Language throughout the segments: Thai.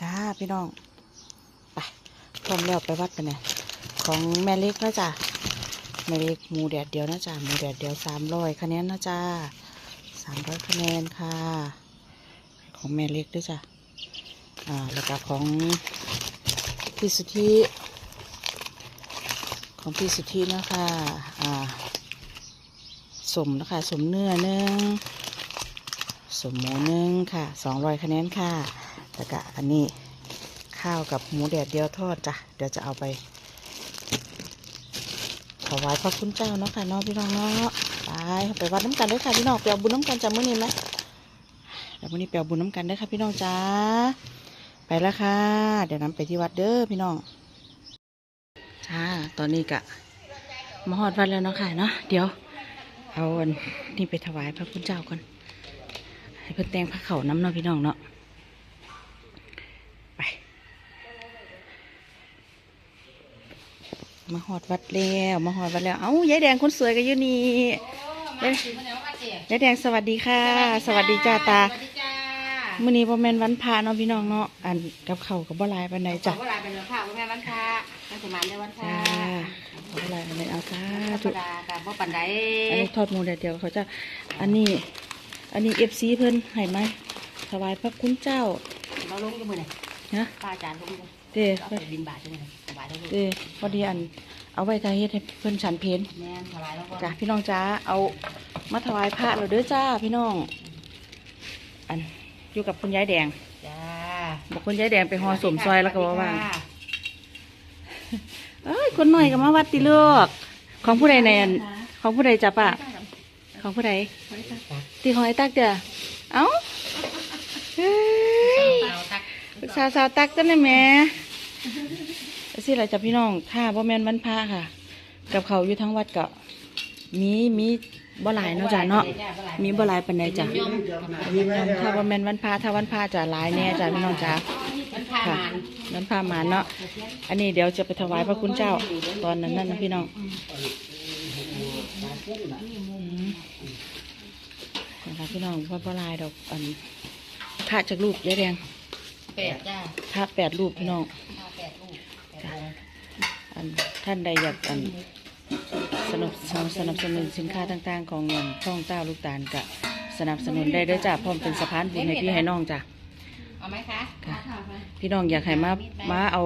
จ้าพี่น้อง ไปพร้อมแล้วไปวัดกันเนี่ยของแม่เล็กนะจ๊ะแม่เล็กหมูแดดเดียวนะจ๊ะหมูแดดเดียวสามร้อยคะแนนนะจ๊ะสามร้อยคะแนนค่ะ ของแม่เล็กด้วยจ้ะอ่าแล้วก็ของพี่สุธีของพี่สุธีนะคะอ่าสมนะคะสมเนื้อหนึ่งสมหมูหนึ่งค่ะสองร้อยคะแนนค่ะ แล้วก็อันนี้ข้าวกับหมูแดดเดียวทอดจ้ะ เดี๋ยวจะเอาไปถวายพระคุณเจ้าเนาะค่ะน้องพี่น้องเนาะไปไปวัดน้ำกันด้วยค่ะพี่น้องไปเอาบุญน้ำกันจากมื้อนี้ไหมเดี๋ยวมื้อนี้ไปเอาบุญน้ำกันด้อค่ะพี่น้องจ้าไปแล้วค่ะ เดี๋ยวน้ำไปที่วัดเด้อพี่น้องจ้าตอนนี้กะมาฮอดวัดแล้วเนาะค่ะเนาะเดี๋ยว เอาอันนี่ไปถวายพระคุณเจ้าก่อนให้เพิ่อนแต่งพระเขาน้ำเนาะพี่น้องเนาะ ไป มาหอดวัดแล้วมาหอดวัดแล้ว เอ้ายายแดงคนสวยก็อยู่นี่ยายยายแดงสวัสดีค่ะ สวัสดีจ้าตาสวัสดีจ้ามื้อนี้บ่แม่นวันพระเนาะพี่น้องเนาะอันกับเขาวกับบ่หลายปานใดจ้ะขอเวลาเป็นวันพระวันแม่วันพระวันสมานในวันพระจ้าบ่หลายปานใดเอาจ้าธรรจุมดาค่ะบ่ปันใดอันนี้ทอดหมูแดดเดียวเขาจะอันนี้ อันนี้ FC เพิ่นให้มาถวายพระคุณเจ้าเราลงอยู่มือไหนนะป้าอาจารย์ลงอยู่เด้เราไปบินบาทใช่ไหม สบายแล้วลูกเด้พอดีอัน เอาไว้ทาเฮ็ดให้เพิ่นฉันเพลแม่นสบายแล้วก็จ้ะพี่น้องจ้าเอามาถวายพระเราเด้อจ้าพี่น้อง อันอยู่กับคุณยายแดงจ้าบอกคุณยายแดงไปหอสมซอยแล้วก็ว่าว่างเอ้ยคนหน่อยก็มาวัดติเลือกของผู้ใดในอันของผู้ใดจ้ะปะของผู้ใดตีของไอ้ตักเด้อเอ้าเฮ้ยเราตักปรึกษาสาวตักจังเลยแหม่ สิอะไรจ้ะพี่น้องถ้าบ่แม่นวันพระค่ะ กับเขาวอยู่ทั้งวัดก็มีมีบ่หลายเนาะจ้ะเนาะมีบ่หลายปานใดจ้ะถ้าว่าแม่นวันพระถ้าวันพระจะหลายแน่จ้ะพี่น้องจ้ะมันพาค่ะมานวันพระมาเนาะอันนี้เดี๋ยวจะไปถวายพระคุณเจ้า ตอนนั้นนั่นนะพี่น้องอืมนะคะพี่น้องว่าบ่หลายดอกอันพระจากรูปยายแดงแปดจ้าพระแปดรูปพี่น้อง ห้าแปดลูกแปดองค์ อันท่านใดอยากอันสนับสนุนสนับสนุนสินค้าต่างๆ ของเงินช่องเต้าลูกตาลกะสนับสนุนได้เด้วยจ้ะพร้อมเป็นสะพานบุญให้พี่ให้น้องจ้ะเอาไหมคะค่ะเอาไหมพี่น้องอยากให้มามาเอา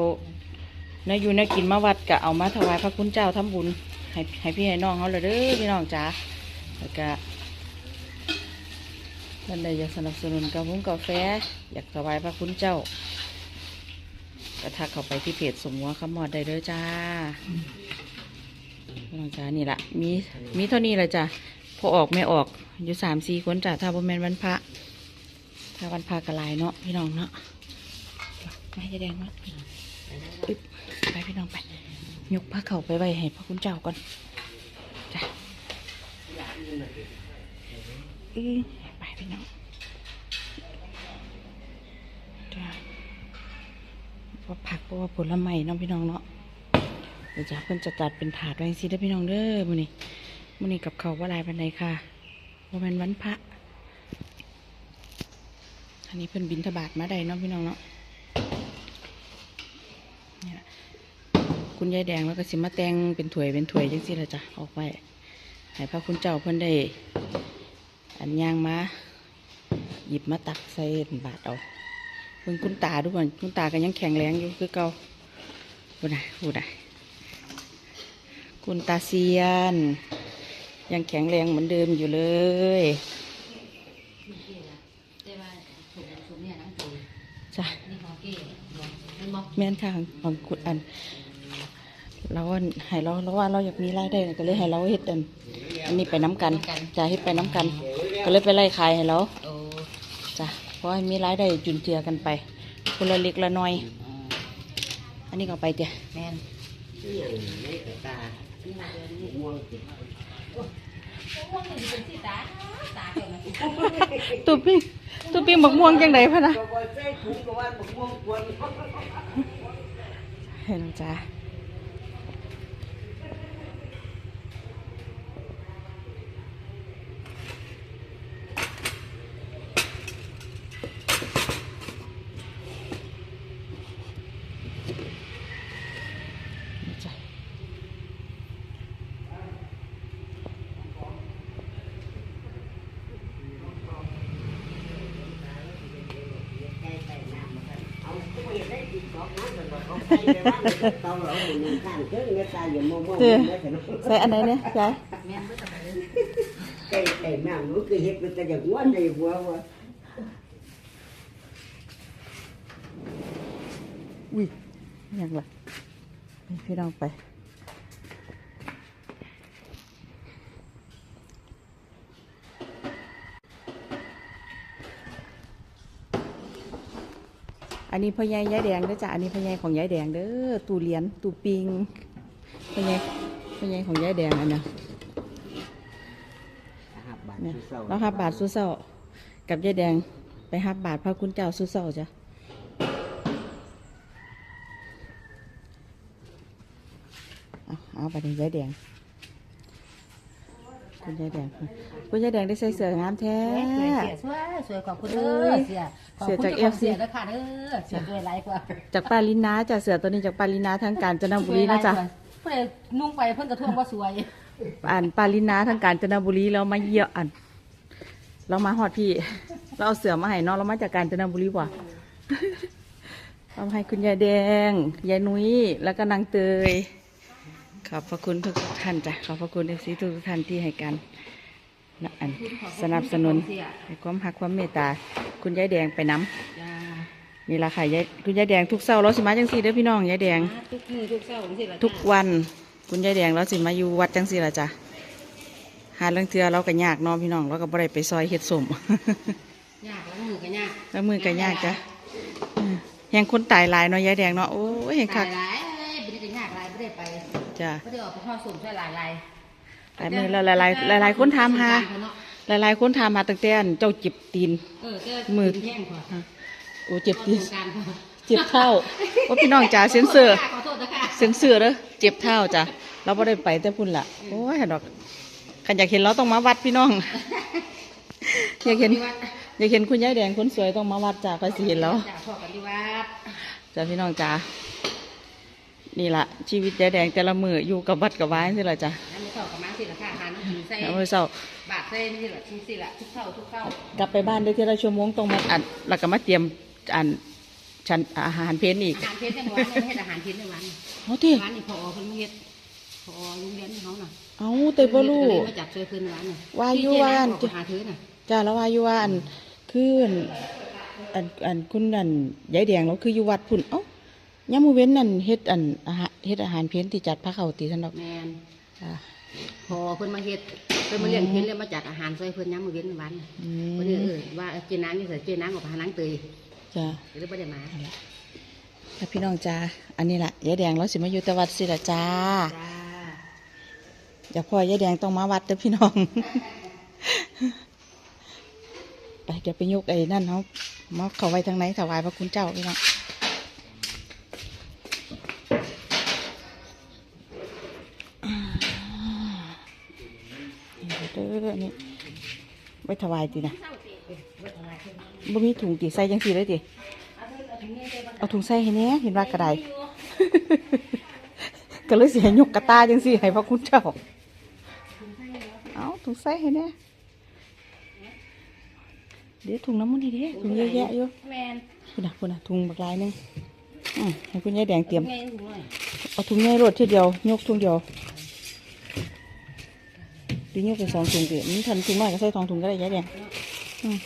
เนื้ออยู่เนื้อกินมาวัดกะเอามาถวายพระคุณเจ้าทำบุญให้ให้พี่ให้น้องเขาเลยเด้อพี่น้องจ้าแล้วก็ท่านใดอยากสนับสนุนกาแฟกาแฟ อยากถวายพระคุณเจ้า ก็ทักเข้าไปที่เพจสมหัวขมอดได้เด้อจ้าพี่น้องจ้านี่ละมีมีเท่านี้เลยจ้ะพอออกไม่ออกอยู่สามสี่คนจ้ะถ้าบ่แม่นวันพระ ถ้าวันพระกะลายเนาะพี่น้องเนาะไม่จะแดงมากอึ๊บไปพี่น้องไปยกผ้าเข่าไปไว้ให้พระคุณเจ้าก่อนจ้ะอือไปพี่น้อง จ้ะ เพราะผักเพราะว่าผลไม้น้องพี่น้องเนาะเดี๋ยวจะเพิ่นจะจัดเป็นถาดไว้สิได้อพี่น้องเด้อมื้อนี้มื้อนี้กับเขาว่าลายเปานใดค่ะว่าแม่นวันพระ อันนี้เพิ่นบินทบาทมาได้เนาะพี่น้องเนาะนี่ยคุณยายแดงแล้วก็สิมาแตงเป็นถ้วยเป็นถ้วยจังสิละจ้ะออกไปให้พระคุณเจ้าเพิ่นได้ อันย่างมาหยิบมาตักใส่บาทเอา เพิ่งคุณตาดูก่อนคุณตาก็ยังแข็งแรงอยู่คือเก่าพูดได้พูดไดคุณตาเซียน ยังแข็งแรงเหมือนเดิมอยู่เลยได้ว่าถูกถูกเนี่ยน้ำจืดจ้ะแม่นค่ะของคุณอันเราอันให้เราเราว่าเราอยากมีรายได้ก็เลยให้เราเฮ็ดอันอันนี้ไปน้ำกันจะเฮ็ดไปน้ำกัน ก็เลยไปไล่ขายให้เราโอ้ จ้ะเพราะให้มีรายได้จุนเจือกันไป คนละเล็กละน้อย อันนี้ก็ไปเจ้ะแม่นตัวปิ้งตัวปิ้งบักม่วงจังไดพะนะเห็นจ้ะเจ้ใส่อันไหนเนี่ยยา ยแม่นบ่ต้องไปเลย cái cái nào nó cứ hết người ta được quá này vừa vừa อุ้ยยังล่ะไปพี่น้ องไปอันนี้พ่อใหญ่ยายแดงเด้อจ้ะอันนี้พ่อใหญ่ของยายแดงเด้อตู้เหรียญตู้ปิงพ่อใหญ่พ่อใหญ่ของยายแดงอันเนี้ย hạt bạn เนี่ย thứ sau เราหับบาทสู้เศร้ากับยายแดงไปหับบาทพระคุณเจ้าสู้เศร้าจ้ะเอาเอาไปนี่ยายแดง คุณยายแดงคุณยายแดงได้ใส่เสื้องามแท้ สวยเสียสวยสวยขอบคุณเด้อเสียขอบเสียคุณจากเจ้าของ FC เสียเด้อค่ะเด้อเสียด้วยไรกว่าจากปาลินนาจ้ะเสือตัวนี้จากปาลินนาทางการจนบุรีนะจ๊ะ เพื่อนนุ่งไปเพิ่นกระท่วงว่าสวย อ่านปาลินนาทางการจนบุรีแล้วมาเยี่ยมอันเรามาหอดพี่ เราเอาเสือมาให้เน้องเรามาจากการจนบุรีว่ะเอามาให้คุณยายแดงยายนุ้ยแล้วก็นางเตย ขอบพระคุณทุกท่านจ้ะขอบพระคุณเอฟซีทุกท่านที่ให้การนะอันสนับสนุนให้ความหักความเมตตา คุณยายแดงไปน้จ้าำนี่ละค่ะยายคุณยายแดงทุกเสาร์เราสิมาจังสีเด้อพี่น้องยายแดง ทุกมือทุกเช้าของสิล่ะทุกวัน คุณยายแดงเราสิมาอยู่วัดจังสีละจ้ะหาเรื่องเทือเราก็ยากเน้องพี่น้องเราก็บ่ได้ไปซอยเฮ็ดสม ยากแล้วมือก็ยากแล้วมือก็ยากจ้ะอืมแหงคนตายหลายเนาะยายแดงเนาะโอ้ยแหงคักหลายๆบ่ได้ยากหลายบ่ได้ไป จ้ะบ่ได้ออกไปทอดสุ่มใส่หลายหลายหลายมือแล้วหลายหลายหลายหลายคนถามหา หลายหลายคนถามหาตั้งแต่อันเจ้าเจ็บตีน เออเจ้ามือแห้งกว่าโอ้เจ็บตีนการพอเจ็บเท้าว่าพี่น้องจ๋าเซนเซอร์ ขอโทษนะคะเซนเซอร์เด้อเจ็บเท้าจ้ะเราบ่ได้ไปแต่พุ่นละโอ้ยดอกขันอยากเห็นเราต้องมาวัดพี่น้อง อยากเห็น อยากเห็นคุณยายแดงคนสวยต้องมาวัดจ้ะไปสิเห็นแล้วจ้าพ่อกันที่วัด จ้ะพี่น้องจ้า นี่ละชีวิตยายแดงแต่ละมืออยู่กับวัดกับว้านสิละจ้ะอันนี้เข้ากับมาสิละค่ะหาน้ำหินใส่แล้วมื้อเช้าบาทใส่นี่ละทุกสิละทุกเข้าทุกเข้ากลับไปบ้านได้ทีละชั่วโมงต้องมาอัดแล้วก็มาเตรียมอันชันอาหารเพลนอีกอาหารเพชรในหมู่บ้านไม่ให้อาหารเพชรในวันเอาที่วันนี้พอเพิ่นเฮ็ดพอโรงเรียนเขาน่ะเอาเตยบ่รู้เพิ่นมาจับช่วยเพิ่นวันน่ะว่าอยู่ว่าที่เจ๊น้ำออกไปหาถือน่ะจ้าแล้วว่าอยู่ว่าอันคืออันอันอันคุณอันยายแดงเราคืออยู่วัดพุ่นเอ้า ยามมื้อเว้นนั่นเฮ็ดอันอาหารเฮ็ดอาหารเพลนที่จัดพระเขาตีท่านดอกแม่นจ้าพอเพิ่นมาเฮ็ดเพิ่นมาเลี้ยงเพชรแล้วมาจัดอาหารช่วยเพิ่นย้ำมื้อเว้นวันน่ะอืเพิ่นเอมอว่าเจ๊น้ำนี่ใส่เจ๊น้ำออกไปหานางเตยจ้าหรือบ่ได้มาค่ะพี่น้องจ้าอันนี้แหละยายแดงเราสิมาอยู่แต่วัดสิละจ้า จ้าเดี๋ยวพ่อยายแดงต้องมาวัดเด้อพี่น้อง ไปเดี๋ยวไปยกไอ้นั่นเขามาเขาไว้ทางไหนถวายพระคุณเจ้าพี่น้อง ไว้ถวายตีนะบ่มีถุงตีใส่จังสีเลยตีเอาถุงใส่ให้แหน่เห็นว่ากระไดก็เลยเสียยกกระตาจังสิให้พระคุณเจ้าเอาถุงใส่ให้แน่เดี๋ยวถุงน้ำมันดีเด้ถุงเยอะแยะอยู่แม่นคุณน่ะคุณน่ะถุงบักลายหนึงอืมให้คุณยายแดงเตรียมแม่นถุงน้อยเอาถุงใหญ่รดทีเดียวยกถุงเดียว ดียกไปสองถุงสิมันทันถุงน้อยก็ใส่สองถุงก็ได้ยายแดงอืม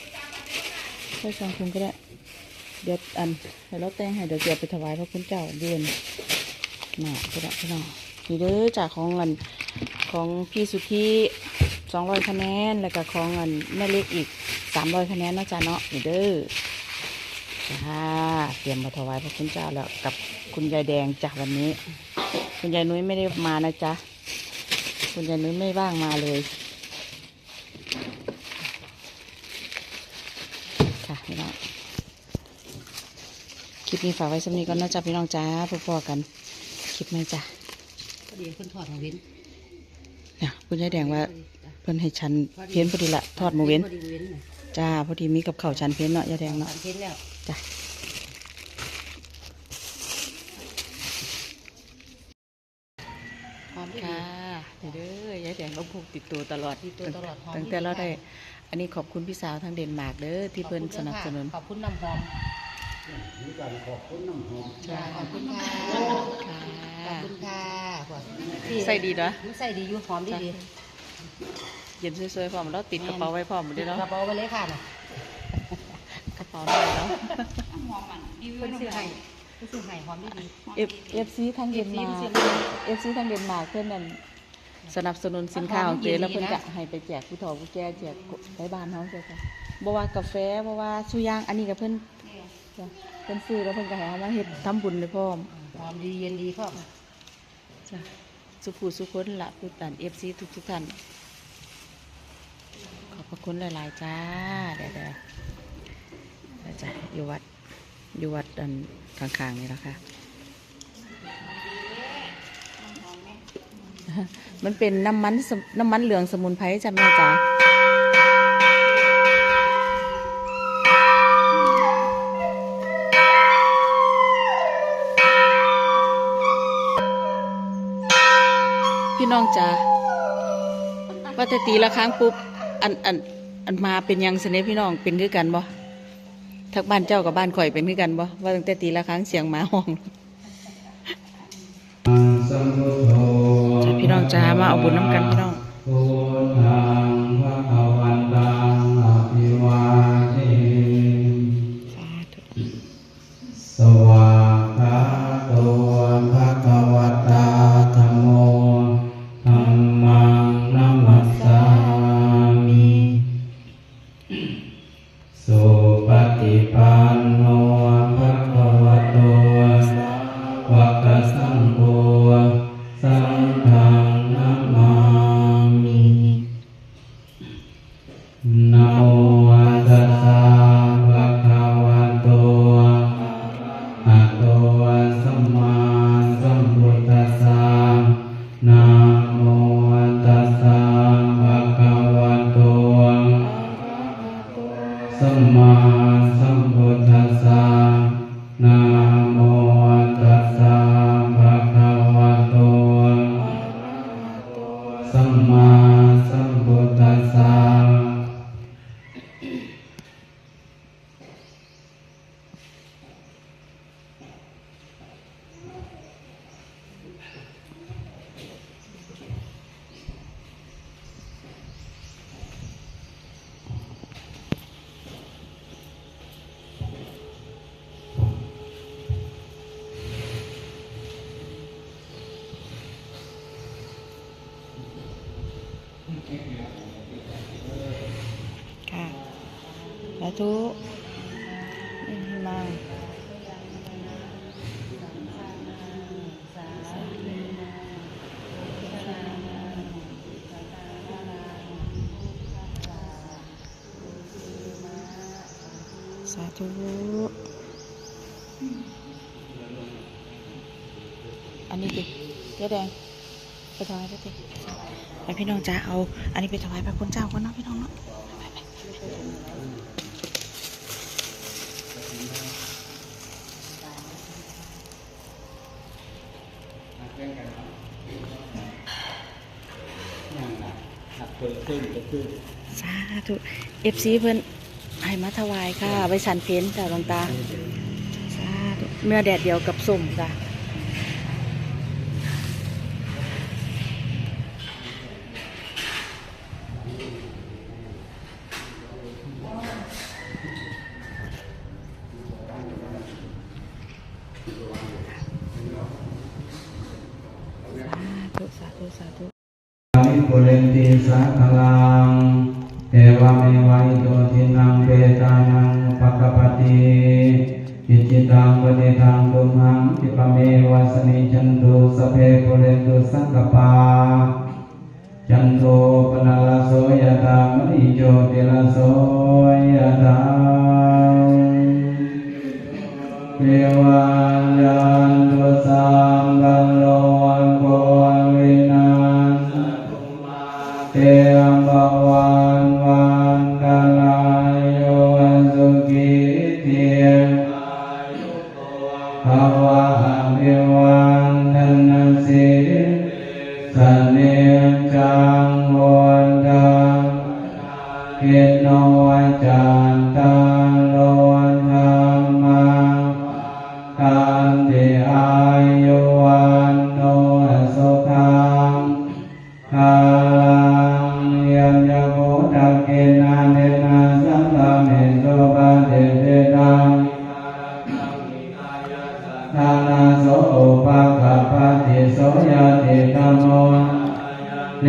ใส่สองถุงก็ได้ เดี๋ยวอันให้เราแต่งให้เดี๋ยวเดี๋ยวไปถวายพระคุณเจ้าเดือนน่ะพี่น้พี่น้องนี่เด้อจากของเงินของพี่สุธีสองร้อยคะแนน แล้วก็ของเงินแม่เล็กอีกสามร้อยคะแนนนะจ้าเนาะนี่เด้อจ้าเตรียมมาถวายพระคุณเจ้าแล้วกับคุณยายแดงจ้ะวันนี้ คุณยายนุ้ยไม่ได้มานะจ๊ะ คุณยายนุ้ยไม่ว่างมาเลย ค่ะพี่น้องคลิปนี้ฝากไว้สำนีก่อนนะจ๊ะพี่น้องจ้าพอๆกันคลิปไหมจ้ะพอดีเพิ่นทอดมาเว้นเนี่ยคุณยายแดงว่าเพิ่นให้ฉันเพี้ยนพอดีละทอดหมูเว้นพอดีเว้นน่ะจ้าพอดีมีกับข้าวฉันเพี้ยนเนาะยายแดงเนาะทอดเพ้นแล้วจ้ะพร้อมค่ะนี่เด้อยายแดงเราพก ติดตัวตลอดที่ตัวตลอดหอมตั้งแต่เราได้ อันนี้ขอบคุณพี่สาวทางเดนมาร์กเด้อที่เพิ่นสนับสนุน ขอบคุณน้ำหอมมีการขอบคุณน้ำหอมจ้าขอบคุณค่ะขอบคุณค่ะพวกที่ใส่ดีเนาะมันใส่ดีอยู่หอมดีดีเย็นสวยๆพร้อมแล้วติดกระเป๋าไว้พร้อมหมดเลยเนาะกระเป๋าไปเลยค่ะน่ะกระเป๋าหน่อยเนาะเพิ่นซื้อให้เพิ่นซื้อให้หอมดีดีเอฟเอฟซีทางเดนมาร์กเอฟซีทางเดนมาร์กเพื่อนนั่น สนับสนุนสินค้าของเจแล้วเพื่อนจะให้ไปแจกผู้เฒ่าผู้แก่แจกไปบ้านเฮาเจ้าค่ะบ่ว่ากาแฟบ่ว่าสุยางอันนี้ก็เพิ่นจ้ะเพิ่นซื้อแล้วเพิ่นก็ให้เอามาเฮ็ดทำบุญเลยพร้อมหอมดีเย็นดีพ่อจ้ะสุขูสุคนละผู้ตันเอฟซีทุกทุกๆท่านขอบพระคุณหลายๆจ้าเดี๋ยวๆเดี๋ยวจ้ะอยู่วัดอยู่วัดอันข้างๆนี่แล้วค่ะ มันเป็นน้ำมันน้ำมันเหลืองสมุนไพรจ้ะแม่จ๋าพี่น้องจ๋าว่าแต่ตีละครั้งปุ๊บ อันอันอันมาเป็นยังสนพี่น้องเป็นคือกันบ่ทักบ้านเจ้ากับบ้านข่อยเป็นคือกันบ่ว่าตั้งแต่ตีละครั้งเสียงหมาห้องสัม จ้าพี่น้องจ้ามาเอาบุญน้ำกันพี่น้อง สัมมาสัมพุทธัสสะนะโม ธุนี่มาสาธุอันนี้ดิเจ๊แดงไปถวายพระติไปพี่น้องจ้าเอา อันนี้ไปถวายพระคุณเจ้าก่อนเนาะพี่น้องเนาะ เปิดขึ้นก็คือสาธุเอฟซีเพิ่นให้มาถวายค่ะไว้สันเพนจ้าหลวงตาสาธุเนื้อแดดเดียวกับสุ่มจ้ะสาธุสาธุสาธุ มิปุเรนติสาคลังเทวเมวัยโตทินังเปตานังปะกปติอิจิตังปณิทังตุมหังทิปเมวะสมิจันตุสเพปุเรนตุสังกปาจันโทปนลโสยตามณิโชติลโสยตาเทวันยันตุสังกัลโลวันโกวิน เตมภวันวัน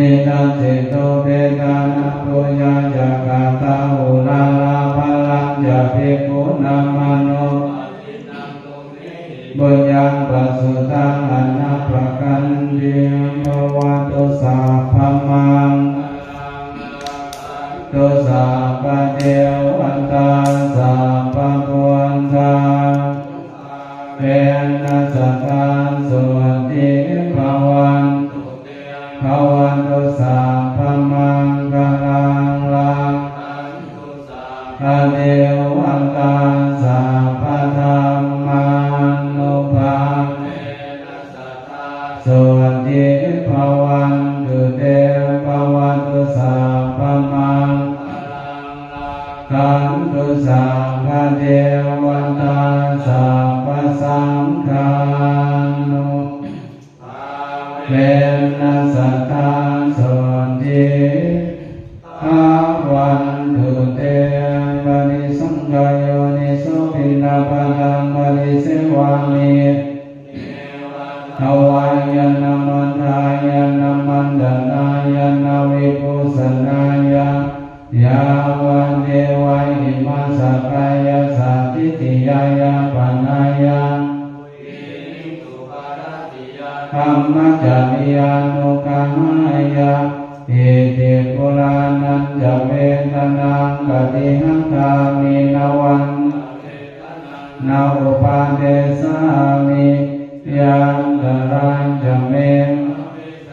เนิทัสสิโตเปกานะปุญญาจักาตาอุราลาภลังจะภิกนามโนบุญญาปัสสุตังอนัประกันเดียมวัตุสาพมังตุสาปเดวอันตาสาปะพวันตาเป็นนัสการสวัสดีภวัน ภาวันตุสาพมังกาลังลังพระเดวัน ทวายนามันทายนามันดานายนาวิปุสนายายาวันเดวะอิมาสกายาสัตติยายาปนายาธรรมจริยานุกามายาอิติปุรานันจะเวทนังกติหังคามินวันนาอุปาเดสามิยัง ตรังจะเม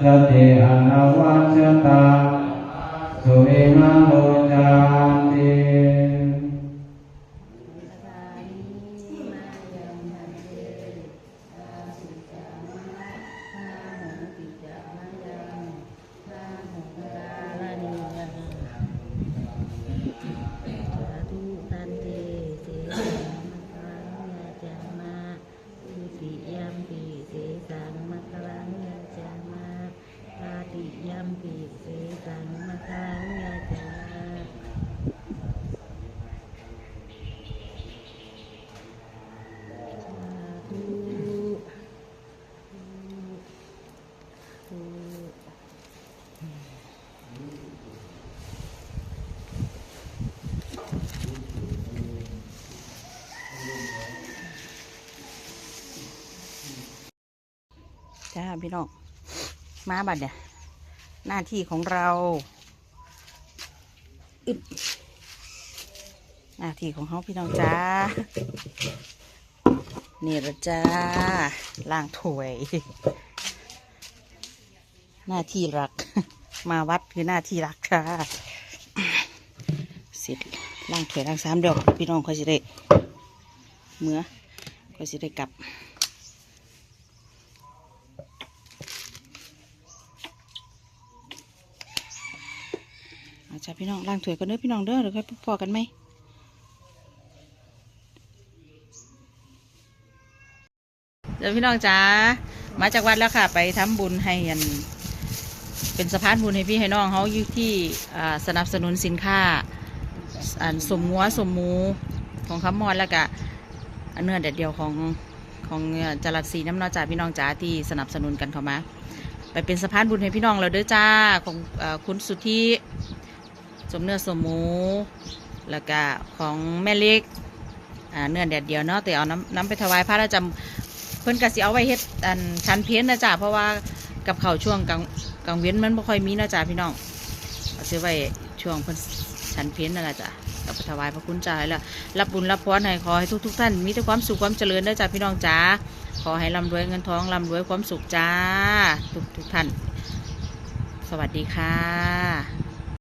สติอนวัชตาสุวิมาโลจานติ ทุตันเตเสสังมัคลังยาจามาทุติยัมปีเสสังมัคลังยาจามาตาติยัมปีเสสังมัคลังยาจามาสาธุสาธุ จ้า พี่น้องมาบัดเนี่ย หน้าที่ของเราอึบหน้าที่ของเขาพี่น้องจ้านี่ละจ้าล่างถ้วยหน้าที่รัก มาวัดคือหน้าที่รักค่ะเสร็จล่างถ้วยล่างสามเดียวพี่น้องคอยสิได้เมื่อคอยสิได้กลับ พี่น้องล้างถ้วยกันเด้อพี่น้องเด้อเดี๋ยวค่อยพอกันไหมเดี๋ยวพี่น้องจ๋ามาจากวัดแล้วค่ะ ไปทำบุญให้อันเป็นสะพานบุญให้พี่ให้น้องเขาอยู่ที่สนับสนุนสินค้าอันสมงัวสมมูของคำมอนแล้วก็อเนื้อเด็ดเดียวของของจรัสสีน้ำนอจ่าพี่น้องจ๋าที่สนับสนุนกันเข้ามา ไปเป็นสะพานบุญให้พี่น้องเราเด้อจ้าของอคุณสุธี สมเนื้อสมหมู แล้วก็ของแม่เล็กเนื้อแดดเดียวเนาะแต่เอาน้ำน้ำไปถวายพระแล้วจำเพิ่นกสิเอาไว้เฮ็ดอันชั้นเพี้ยนนะจ๊ะเพราะว่ากับเขาช่วงกลางกลางเว้นมันไม่ค่อยมีนะจ๊ะพี่น้องเอาซื้อไว้ช่วงเพิ่นชั้นเพี้ยนนั่นแหละจ้ะเอาไปถวายพระคุณจ้าแล้วรับบุญรับพรให้ขอให้ทุกทุกท่านมีแต่ความสุขความเจริญเด้อจ้ะพี่น้องจ้าขอให้ร่ำรวยเงินทองร่ำรวยความสุขจ้า ทุกทุกท่าน สวัสดีค่ะ